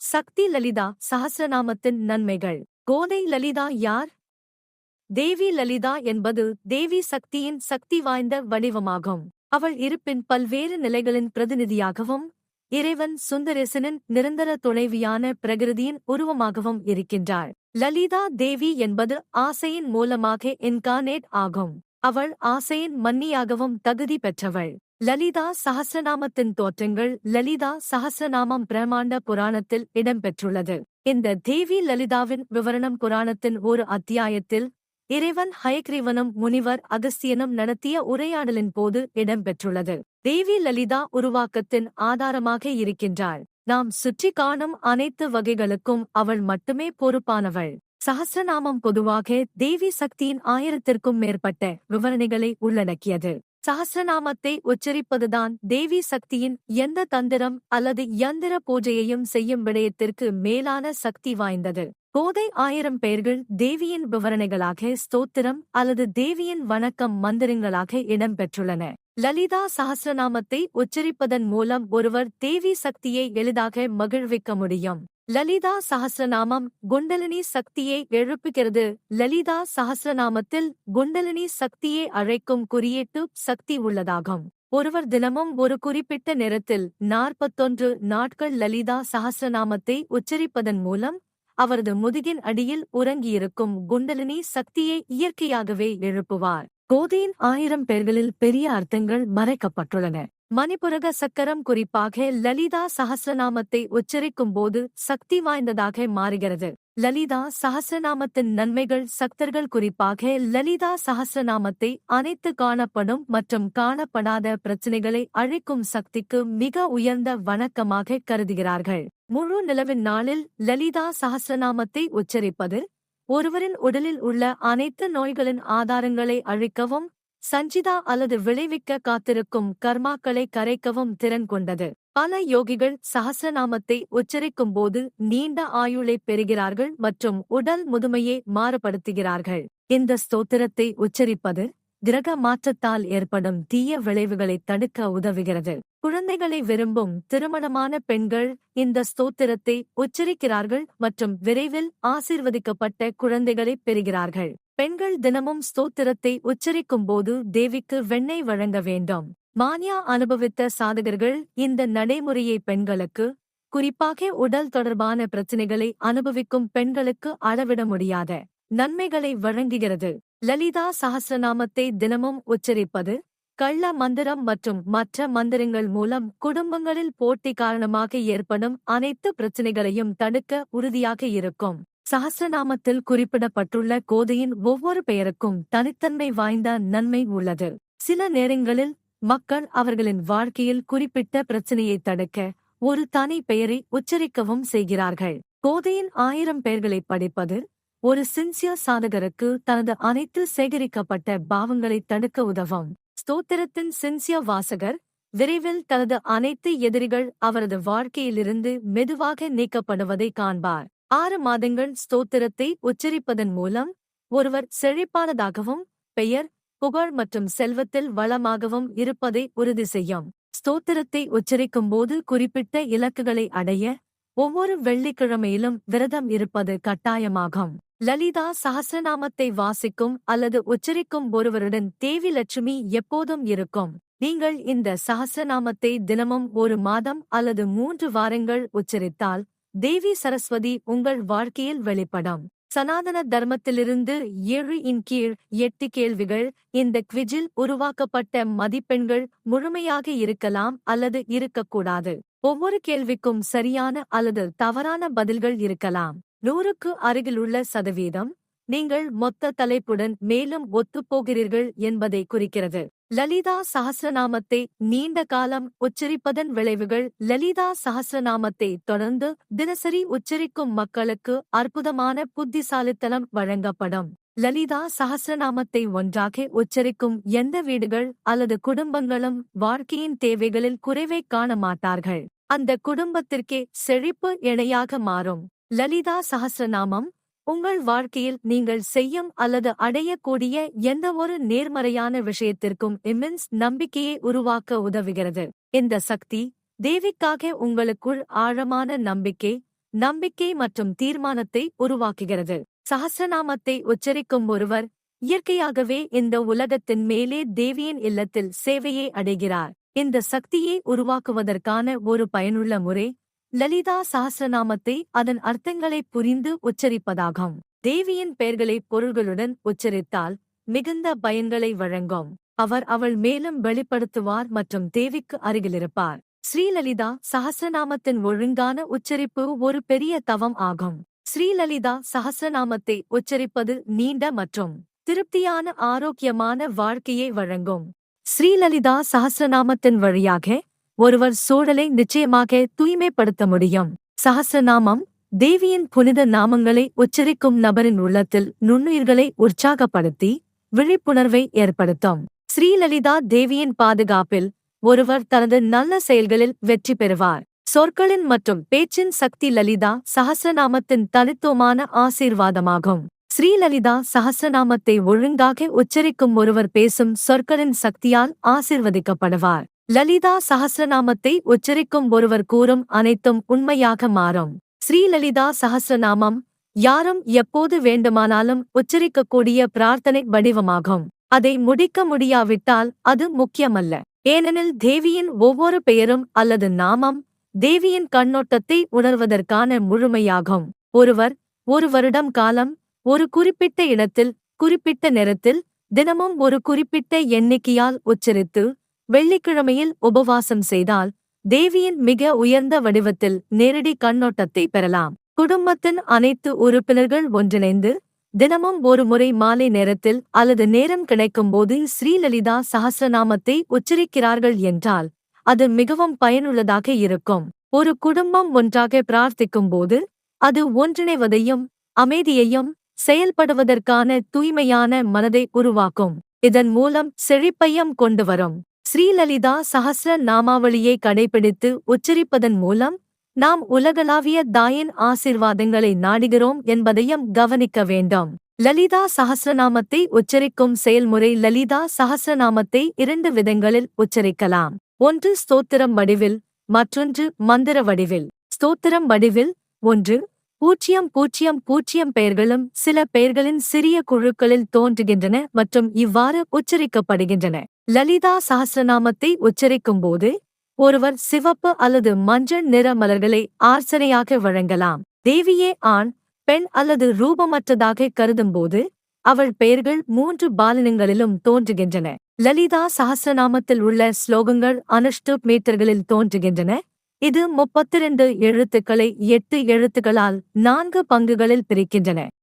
சக்தி லலிதா சஹஸ்ரநாமத்தின் நன்மைகள். கோதை லலிதா யார்? தேவி லலிதா என்பது தேவி சக்தியின் சக்தி வாய்ந்த வடிவமாகும். அவள் இருப்பின் பல்வேறு நிலைகளின் பிரதிநிதியாகவும் இறைவன் சுந்தரேசனின் நிரந்தர துணைவியான பிரகிருதியின் உருவமாகவும் இருக்கின்றாள். லலிதா தேவி என்பது ஆசையின் மூலமாக இன்கார்னேட் ஆகும். அவள் ஆசையின் மன்னியாகவும் தகுதி பெற்றவள். லலிதா சஹஸ்ரநாமத்தின் தோற்றங்கள் லலிதா சஹஸ்ரநாமம் பிரம்மாண்ட புராணத்தில் இடம்பெற்றுள்ளது. இந்த தேவி லலிதாவின் விவரணம் புராணத்தின் ஒரு அத்தியாயத்தில் இறைவன் ஹயக்ரீவனும் முனிவர் அகஸ்தியனும் நடத்திய உரையாடலின் போது இடம்பெற்றுள்ளது. தேவி லலிதா உருவாக்கத்தின் ஆதாரமாக இருக்கின்றாள். நாம் சுற்றி காணும் அனைத்து வகைகளுக்கும் அவள் மட்டுமே பொறுப்பானவள். சஹஸ்ரநாமம் பொதுவாக தேவி சக்தியின் ஆயிரத்திற்கும் மேற்பட்ட விவரணைகளை உள்ளடக்கியது. சஹஸ்ரநாமத்தை உச்சரிப்பதுதான் தேவி சக்தியின் எந்த தந்திரம் அல்லது யந்திர பூஜையையும் செய்யும் விடயத்திற்கு மேலான சக்தி வாய்ந்தது. கோதை ஆயிரம் பெயர்கள் தேவியின் விவரணைகளாக ஸ்தோத்திரம் அல்லது தேவியின் வணக்கம் மந்திரங்களாக இடம்பெற்றுள்ளன லலிதா சஹஸ்ரநாமத்தை உச்சரிப்பதன் மூலம் ஒருவர் தேவி சக்தியை எளிதாக மகிழ்விக்க முடியும். லலிதா சஹஸ்ரநாமம் குண்டலினி சக்தியை எழுப்புகிறது. லலிதா சஹஸ்ரநாமத்தில் குண்டலினி சக்தியை அழைக்கும் குறியீட்டு சக்தி உள்ளதாகும். ஒருவர் தினமும் ஒரு குறிப்பிட்ட நேரத்தில் நாற்பத்தொன்று நாட்கள் லலிதா சஹஸ்ரநாமத்தை உச்சரிப்பதன் மூலம் அவரது முதுகின் அடியில் உறங்கியிருக்கும் குண்டலினி சக்தியை இயற்கையாகவே எழுப்புவார். கோதையின் ஆயிரம் பேர்களில் பெரிய அர்த்தங்கள் மறைக்கப்பட்டுள்ளன. மணிப்புரக சக்கரம் குறிப்பாக லலிதா சஹஸ்ரநாமத்தை உச்சரிக்கும் போது சக்தி வாய்ந்ததாக மாறுகிறது. லலிதா சஹஸ்ரநாமத்தின் நன்மைகள் சக்தர்கள் குறிப்பாக லலிதா சஹஸ்ரநாமத்தை அனைத்து காணப்படும் மற்றும் காணப்படாத பிரச்சினைகளை அழிக்கும் சக்திக்கு மிக உயர்ந்த வணக்கமாக கருதுகிறார்கள். முழு நிலவின் நாளில் லலிதா சஹஸ்ரநாமத்தை உச்சரிப்பது ஒருவரின் உடலில் உள்ள அனைத்து நோய்களின் ஆதாரங்களை அழிக்கவும் சஞ்சிதா அல்லது விளைவிக்க காத்திருக்கும் கர்மாக்களை கரைக்கவும் திறன் கொண்டது. பல யோகிகள் சஹசிரநாமத்தை உச்சரிக்கும் போது நீண்ட ஆயுளை பெறுகிறார்கள் மற்றும் உடல் முதுமையை மாறுபடுத்துகிறார்கள். இந்த ஸ்தோத்திரத்தை உச்சரிப்பது கிரக மாற்றத்தால் ஏற்படும் தீய விளைவுகளை தடுக்க உதவுகிறது. குழந்தைகளை விரும்பும் திருமணமான பெண்கள் இந்த ஸ்தோத்திரத்தை உச்சரிக்கிறார்கள் மற்றும் விரைவில் ஆசீர்வதிக்கப்பட்ட குழந்தைகளை பெறுகிறார்கள். பெண்கள் தினமும் ஸ்தோத்திரத்தை உச்சரிக்கும் போது தேவிக்கு வெண்ணெய் வழங்க வேண்டும். மானியா அனுபவித்த சாதகர்கள் இந்த நடைமுறையை பெண்களுக்கு குறிப்பாக உடல் தொடர்பான பிரச்சினைகளை அனுபவிக்கும் பெண்களுக்கு அளவிட முடியாத நன்மைகளை வழங்குகிறது. லலிதா சகசிரநாமத்தை தினமும் உச்சரிப்பது கள்ள மந்திரம் மற்றும் மற்ற மந்திரங்கள் மூலம் குடும்பங்களில் போட்டி காரணமாக ஏற்படும் அனைத்து பிரச்சினைகளையும் தடுக்க உறுதியாக இருக்கும். சஹசிரநாமத்தில் குறிப்பிடப்பட்டுள்ள கோதையின் ஒவ்வொரு பெயருக்கும் தனித்தன்மை வாய்ந்த நன்மை உள்ளது. சில நேரங்களில் மக்கள் அவர்களின் வாழ்க்கையில் குறிப்பிட்ட பிரச்சனையை தடுக்க ஒரு தனி பெயரை உச்சரிக்கவும் செய்கிறார்கள். கோதையின் ஆயிரம் பெயர்களை படிப்பது ஒரு சின்சியர் சாதகருக்கு தனது அனைத்து சேகரிக்கப்பட்ட பாவங்களை தடுக்க உதவும். ஸ்தோத்திரத்தின் சின்சியர் வாசகர் விரைவில் தனது அனைத்து எதிரிகள் அவரது வாழ்க்கையிலிருந்து மெதுவாக நீக்கப்படுவதை காண்பார். ஆறு மாதங்கள் ஸ்தோத்திரத்தை உச்சரிப்பதன் மூலம் ஒருவர் செழிப்பானதாகவும் பெயர் புகழ் மற்றும் செல்வத்தில் வளமாகவும் இருப்பதை உறுதி செய்யும். ஸ்தோத்திரத்தை உச்சரிக்கும்போது குறிப்பிட்ட இலக்குகளை அடைய ஒவ்வொரு வெள்ளிக்கிழமையிலும் விரதம் இருப்பது கட்டாயமாகும். லலிதா சஹசிரநாமத்தை வாசிக்கும் அல்லது உச்சரிக்கும் ஒருவருடன் தேவி லட்சுமி எப்போதும் இருக்கும். நீங்கள் இந்த சஹசிரநாமத்தை தினமும் ஒரு மாதம் அல்லது மூன்று வாரங்கள் உச்சரித்தால் தேவி சரஸ்வதி உங்கள் வாழ்க்கையில் வெளிப்படும். சனாதன தர்மத்திலிருந்து ஏழு இன் கீழ் எட்டு கேள்விகள். இந்த குவிஜில் உருவாக்கப்பட்ட மதிப்பெண்கள் முழுமையாக இருக்கலாம் அல்லது இருக்கக்கூடாது. ஒவ்வொரு கேள்விக்கும் சரியான அல்லது தவறான பதில்கள் இருக்கலாம். நூறுக்கு அருகிலுள்ள சதவீதம். நீங்கள் மொத்த தலைப்புடன் மேலும் ஒத்துப்போகிறீர்கள் என்பதை குறிக்கிறது. லலிதா சஹசிரநாமத்தை நீண்ட காலம் உச்சரிப்பதன் விளைவுகள் லலிதா சஹசிரநாமத்தை தொடர்ந்து தினசரி உச்சரிக்கும் மக்களுக்கு அற்புதமான புத்திசாலித்தனம் வழங்கப்படும். லலிதா சஹசிரநாமத்தை ஒன்றாக உச்சரிக்கும் எந்த வீடுகள் அல்லது குடும்பங்களும் வாழ்க்கையின் தேவைகளில் குறைவை காண மாட்டார்கள். அந்த குடும்பத்திற்கே செழிப்பு இணையாக மாறும். லலிதா சஹசிரநாமம் உங்கள் வாழ்க்கையில் நீங்கள் செய்யும் அல்லது அடையக்கூடிய எந்தவொரு நேர்மறையான விஷயத்திற்கும் இம்மென்ஸ் நம்பிக்கையை உருவாக்க உதவுகிறது. இந்த சக்தி தேவிக்காக உங்களுக்குள் ஆழமான நம்பிக்கை நம்பிக்கை மற்றும் தீர்மானத்தை உருவாக்குகிறது. சஹஸ்ரநாமத்தை உச்சரிக்கும் ஒருவர் இயற்கையாகவே இந்த உலகத்தின் மேலே தேவியின் இல்லத்தில் சேவையை அடைகிறார். இந்த சக்தியை உருவாக்குவதற்கான ஒரு பயனுள்ள முறை லலிதா சஹஸ்ரநாமத்தை அதன் அர்த்தங்களை புரிந்து உச்சரிப்பதாகும். தேவியின் பெயர்களை பொருள்களுடன் உச்சரித்தால் மிகுந்த பயன்களை வழங்கும். அவர் அவள் மேலும் வெளிப்படுத்துவார் மற்றும் தேவிக்கு அருகிலிருப்பார். ஸ்ரீலலிதா சஹஸ்ரநாமத்தின் ஒழுங்கான உச்சரிப்பு ஒரு பெரிய தவம் ஆகும். ஸ்ரீலலிதா சஹஸ்ரநாமத்தை உச்சரிப்பது நீண்ட மற்றும் திருப்தியான ஆரோக்கியமான வாழ்க்கையை வழங்கும். ஸ்ரீலலிதா சஹஸ்ரநாமத்தின் வழியாக ஒருவர் சூழலை நிச்சயமாக தூய்மைப்படுத்த முடியும். சஹஸ்ரநாமம் தேவியின் புனித நாமங்களை உச்சரிக்கும் நபரின் உள்ளத்தில் நுண்ணுயிர்களை உற்சாகப்படுத்தி விழிப்புணர்வை ஏற்படுத்தும். ஸ்ரீலலிதா தேவியின் பாதுகாப்பில் ஒருவர் தனது நல்ல செயல்களில் வெற்றி பெறுவார். சொற்களின் மற்றும் பேச்சின் சக்தி லலிதா சஹஸ்ரநாமத்தின் தனித்துவமான ஆசீர்வாதமாகும். ஸ்ரீலலிதா சஹஸ்ரநாமத்தை ஒழுங்காக உச்சரிக்கும் ஒருவர் பேசும் சொற்களின் சக்தியால் ஆசிர்வதிக்கப்படுவார். லலிதா சஹஸ்ரநாமத்தை உச்சரிக்கும் ஒருவர் கூறும் அனைத்தும் உண்மையாக மாறும். ஸ்ரீலலிதா சஹஸ்ரநாமம் யாரும் எப்போது வேண்டுமானாலும் உச்சரிக்கக்கூடிய பிரார்த்தனை வடிவமாகும். அதை முடிக்க முடியாவிட்டால் அது முக்கியமல்ல. ஏனெனில் தேவியின் ஒவ்வொரு பெயரும் அல்லது நாமம் தேவியின் கண்ணோட்டத்தை உணர்வதற்கான முழுமையாகும். ஒருவர் ஒரு வருடம் காலம் ஒரு குறிப்பிட்ட இடத்தில் குறிப்பிட்ட நேரத்தில் தினமும் ஒரு குறிப்பிட்ட எண்ணிக்கையால் உச்சரித்து வெள்ளிக்கிழமையில் உபவாசம் செய்தால் தேவியின் மிக உயர்ந்த வடிவத்தில் நேரடி கண்ணோட்டத்தை பெறலாம். குடும்பத்தின் அனைத்து உறுப்பினர்கள் ஒன்றிணைந்து தினமும் ஒரு முறை மாலை நேரத்தில் அல்லது நேரம் கிடைக்கும்போது ஸ்ரீலலிதா சஹஸ்ரநாமத்தை உச்சரிக்கிறார்கள் என்றால் அது மிகவும் பயனுள்ளதாக இருக்கும். ஒரு குடும்பம் ஒன்றாக பிரார்த்திக்கும்போது அது ஒன்றிணைவதையும் அமைதியையும் செயல்படுவதற்கான தூய்மையான மனதை உருவாக்கும். இதன் மூலம் செழிப்பையும் கொண்டு வரும். ஸ்ரீலலிதா சஹஸ்ர நாமாவளியை கடைபிடித்து உச்சரிப்பதன் மூலம் நாம் உலகளாவிய தாயின் ஆசிர்வாதங்களை நாடுகிறோம் என்பதையும் கவனிக்க வேண்டும். லலிதா சஹஸ்ரநாமத்தை உச்சரிக்கும் செயல்முறை லலிதா சஹஸ்ரநாமத்தை இரண்டு விதங்களில் உச்சரிக்கலாம். ஒன்று ஸ்தோத்திரம் வடிவில் மற்றொன்று மந்திர வடிவில். ஸ்தோத்திரம் வடிவில் ஒன்று பூஜ்ஜியம் பூஜ்ஜியம் பூஜ்ஜியம் பெயர்களும் சில பெயர்களின் சிறிய குழுக்களில் தோன்றுகின்றன மற்றும் இவ்வாறு உச்சரிக்கப்படுகின்றன. லலிதா சஹஸ்ரநாமத்தை உச்சரிக்கும்போது ஒருவர் சிவப்பு அல்லது மஞ்சள் நிற மலர்களை ஆர்ச்சனையாக வழங்கலாம். தேவியே ஆண் பெண் அல்லது ரூபமற்றதாக கருதும்போது அவள் பெயர்கள் மூன்று பாலனங்களிலும் தோன்றுகின்றன. லலிதா சஹஸ்ரநாமத்தில் உள்ள ஸ்லோகங்கள் அனுஷ்டு மீட்டர்களில் தோன்றுகின்றன. இது முப்பத்திரண்டு எழுத்துக்களை எட்டு எழுத்துக்களால் நான்கு பங்குகளில் பிரிக்கின்றன.